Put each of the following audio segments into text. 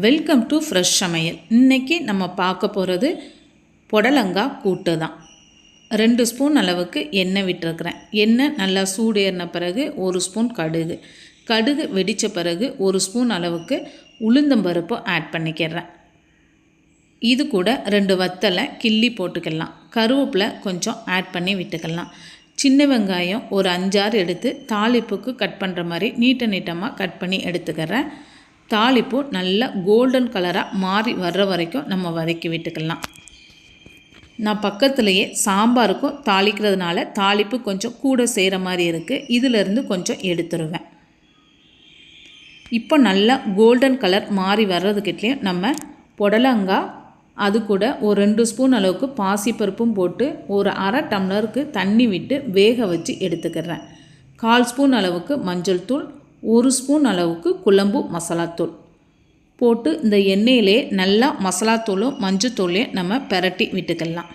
Welcome to fresh சமையல். இன்றைக்கி நம்ம பார்க்க போகிறது புடலங்காய் கூட்டு தான். ரெண்டு ஸ்பூன் அளவுக்கு எண்ணெய் விட்டுருக்குறேன். எண்ணெய் நல்லா சூடேறின பிறகு ஒரு ஸ்பூன் கடுகு. கடுகு வெடித்த பிறகு ஒரு ஸ்பூன் அளவுக்கு உளுந்தம்பருப்பு ஆட் பண்ணிக்கிறேன். இது கூட ரெண்டு வத்தலை கிள்ளி போட்டுக்கலாம். கருவேப்பிலை கொஞ்சம் ஆட் பண்ணி விட்டுக்கலாம். சின்ன வெங்காயம் ஒரு அஞ்சாறு எடுத்து தாளிப்புக்கு கட் பண்ணுற மாதிரி நீட்ட நீட்டமாக கட் பண்ணி எடுத்துக்கிறேன். தாளிப்பு நல்லா கோல்டன் கலராக மாறி வர்ற வரைக்கும் நம்ம வதக்கி விட்டுக்கலாம். நான் பக்கத்துலேயே சாம்பாருக்கும் தாளிக்கிறதுனால தாளிப்பு கொஞ்சம் கூட செய்கிற மாதிரி இருக்குது இதிலேருந்து கொஞ்சம் எடுத்துருவேன். இப்போ நல்லா கோல்டன் கலர் மாறி வர்றதுக்கிட்டேயும் நம்ம புடலங்காய் அது கூட ஒரு ரெண்டு ஸ்பூன் அளவுக்கு பாசிப்பருப்பும் போட்டு ஒரு அரை டம்ளருக்கு தண்ணி விட்டு வேக வச்சு எடுத்துக்கிறேன். கால் ஸ்பூன் அளவுக்கு மஞ்சள் தூள் ஒரு ஸ்பூன் அளவுக்கு குழம்பு மசாலாத்தூள் போட்டு இந்த எண்ணெயிலே நல்லா மசாலாத்தூளும் மஞ்சத்தூளையும் நம்ம பெரட்டி விட்டுக்கலாம்.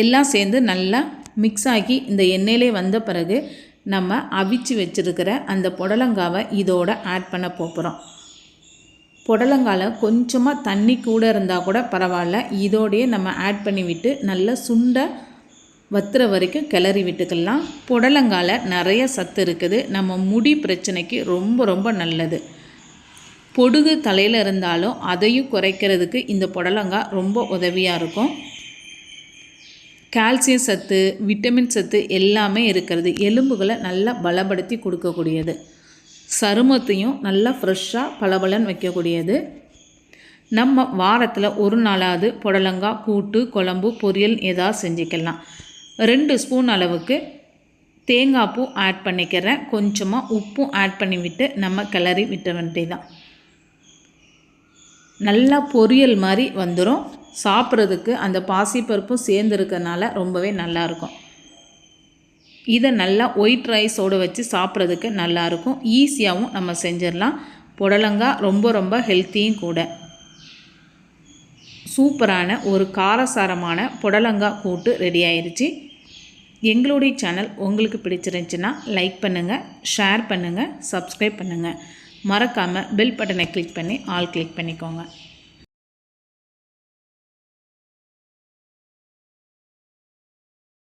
எல்லாம் சேர்ந்து நல்லா மிக்ஸ் ஆகி இந்த எண்ணெயிலே வந்த பிறகு நம்ம அவிச்சு வச்சுருக்கிற அந்த புடலங்காவை இதோட ஆட் பண்ண போகிறோம் புடலங்கால கொஞ்சமாக தண்ணி கூட இருந்தால் கூட பரவாயில்ல. இதோடையே நம்ம ஆட் பண்ணி விட்டு நல்லா சுண்ட வத்துற வரைக்கும் கிளறி விட்டுக்கலாம். புடலங்கால நிறைய சத்து இருக்குது. நம்ம முடி பிரச்சனைக்கு ரொம்ப ரொம்ப நல்லது. பொடுகு தலையில் இருந்தாலும் அதையும் குறைக்கிறதுக்கு இந்த புடலங்காய் ரொம்ப உதவியாக இருக்கும். கால்சியம் சத்து விட்டமின் சத்து எல்லாமே இருக்கிறது. எலும்புகளை நல்லா பலப்படுத்தி கொடுக்கக்கூடியது. சருமத்தையும் நல்லா ஃப்ரெஷ்ஷாக பளபளன்னு வைக்கக்கூடியது. நம்ம வாரத்தில் ஒரு நாளாவது புடலங்காய் கூட்டு குழம்பு பொரியல் ஏதாவது செஞ்சுக்கலாம். ரெண்டு ஸ்பூன் அளவுக்கு தேங்காய் பூ ஆட் பண்ணிக்கிறேன். கொஞ்சமாக உப்பும் ஆட் பண்ணி விட்டு நம்ம கிளறி விட்ட வேண்டியதான் நல்லா பொரியல் மாதிரி வந்துடும் சாப்பிட்றதுக்கு அந்த பாசிப்பருப்பும் சேர்ந்துருக்கனால ரொம்பவே நல்லாயிருக்கும். இதை நல்லா ஒயிட் ரைஸோடு வச்சு சாப்பிட்றதுக்கு நல்லாயிருக்கும். ஈஸியாகவும் நம்ம செஞ்சிடலாம். புடலங்காய் ரொம்ப ரொம்ப ஹெல்த்தியும் கூட. சூப்பரான ஒரு காரசாரமான புடலங்காய் கூட்டு ரெடி ஆயிடுச்சு எங்களுடைய சேனல் உங்களுக்கு பிடிச்சிருந்துச்சின்னா லைக் பண்ணுங்கள் ஷேர் பண்ணுங்கள் சப்ஸ்கிரைப் பண்ணுங்கள் மறக்காமல் பெல் பட்டனை கிளிக் பண்ணி ஆல் கிளிக் பண்ணிக்கோங்க.